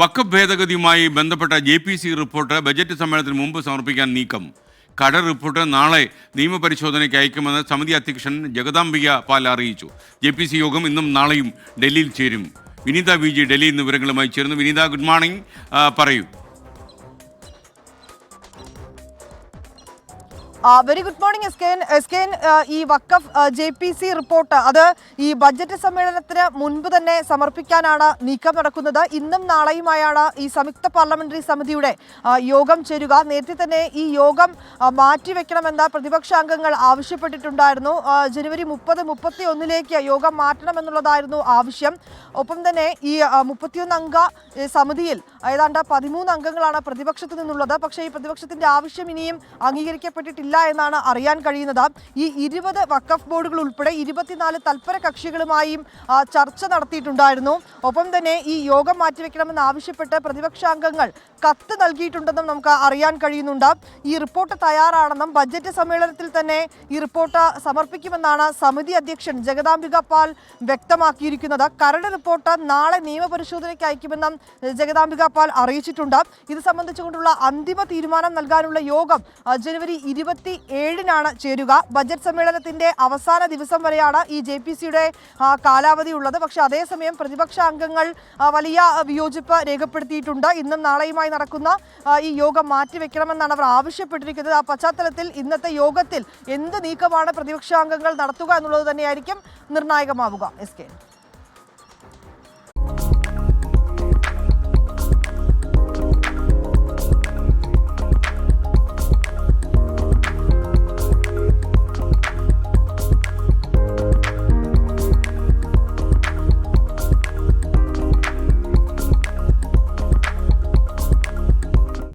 വക്കഫ് ഭേദഗതിയുമായി ബന്ധപ്പെട്ട J P C report budget സമ്മേളനത്തിന് മുമ്പ് സമർപ്പിക്കാൻ നീക്കം. കട റിപ്പോർട്ട് നാളെ നിയമപരിശോധനയ്ക്ക് അയക്കുമെന്ന് സമിതി അധ്യക്ഷൻ ജഗദാംബിക പാൽ അറിയിച്ചു. ജെ പി സി യോഗം ഇന്നും നാളെയും ഡൽഹിയിൽ ചേരും. വിനീത വി ജി ഡൽഹിയിൽ നിന്ന് വിവരങ്ങളുമായി ചേർന്നു വിനീത ഗുഡ് മോർണിംഗ് പറയൂ. Very good morning S K S ഈ വക്കഫ് ജെ പി സി റിപ്പോർട്ട് അത് ഈ ബജറ്റ് സമ്മേളനത്തിന് മുൻപ് തന്നെ സമർപ്പിക്കാനാണ് നീക്കം നടക്കുന്നത്. ഇന്നും നാളെയുമായാണ് ഈ സംയുക്ത പാർലമെന്ററി സമിതിയുടെ യോഗം ചേരുക. നേരത്തെ തന്നെ ഈ യോഗം മാറ്റിവെക്കണമെന്ന് പ്രതിപക്ഷാംഗങ്ങൾ ആവശ്യപ്പെട്ടിട്ടുണ്ടായിരുന്നു. ജനുവരി മുപ്പത് മുപ്പത്തി ഒന്നിലേക്ക് യോഗം മാറ്റണമെന്നുള്ളതായിരുന്നു ആവശ്യം. ഒപ്പം തന്നെ ഈ മുപ്പത്തിയൊന്ന് അംഗ സമിതിയിൽ ഏതാണ്ട് പതിമൂന്ന് അംഗങ്ങളാണ് പ്രതിപക്ഷത്തു നിന്നുള്ളത്. പക്ഷേ ഈ പ്രതിപക്ഷത്തിന്റെ ആവശ്യം ഇനിയും അംഗീകരിക്കപ്പെട്ടിട്ടില്ല. എന്നാണ് അറിയാൻ കഴിയുന്നത്. ഈ ഇരുപത് വക്കഫ് ബോർഡുകൾ ഉൾപ്പെടെ ഇരുപത്തിനാല് തൽപര കക്ഷികളുമായും ചർച്ച നടത്തിയിട്ടുണ്ടായിരുന്നു. ഒപ്പം തന്നെ ഈ യോഗം മാറ്റിവെക്കണമെന്ന് ആവശ്യപ്പെട്ട് പ്രതിപക്ഷാംഗങ്ങൾ കത്ത് നൽകിയിട്ടുണ്ടെന്നും നമുക്ക് അറിയാൻ കഴിയുന്നുണ്ട്. ഈ റിപ്പോർട്ട് തയ്യാറാണെന്നും ബജറ്റ് സമ്മേളനത്തിൽ തന്നെ ഈ റിപ്പോർട്ട് സമർപ്പിക്കുമെന്നാണ് സമിതി അധ്യക്ഷൻ ജഗദാംബിക പാൽ വ്യക്തമാക്കിയിരിക്കുന്നത്. കരട് റിപ്പോർട്ട് നാളെ നിയമപരിശോധനയ്ക്ക് അയക്കുമെന്നും ജഗദാംബിക പാൽ അറിയിച്ചിട്ടുണ്ട്. ഇത് സംബന്ധിച്ചുകൊണ്ടുള്ള അന്തിമ തീരുമാനം നൽകാനുള്ള യോഗം ജനുവരി ഇരുപത്തി ഏഴിനാണ് ചേരുക. ബജറ്റ് സമ്മേളനത്തിന്റെ അവസാന ദിവസം വരെയാണ് ഈ ജെ പി സിയുടെ കാലാവധി ഉള്ളത്. പക്ഷേ അതേസമയം പ്രതിപക്ഷ അംഗങ്ങൾ വലിയ വിയോജിപ്പ് രേഖപ്പെടുത്തിയിട്ടുണ്ട്. ഇന്നും നാളെയുമായി നടക്കുന്ന ഈ യോഗം മാറ്റിവെക്കണമെന്നാണ് അവർ ആവശ്യപ്പെട്ടിരിക്കുന്നത്. ആ പശ്ചാത്തലത്തിൽ ഇന്നത്തെ യോഗത്തിൽ എന്ത് നീക്കമാണ് പ്രതിപക്ഷ അംഗങ്ങൾ നടത്തുക എന്നുള്ളത് തന്നെയായിരിക്കും നിർണായകമാവുക. S K.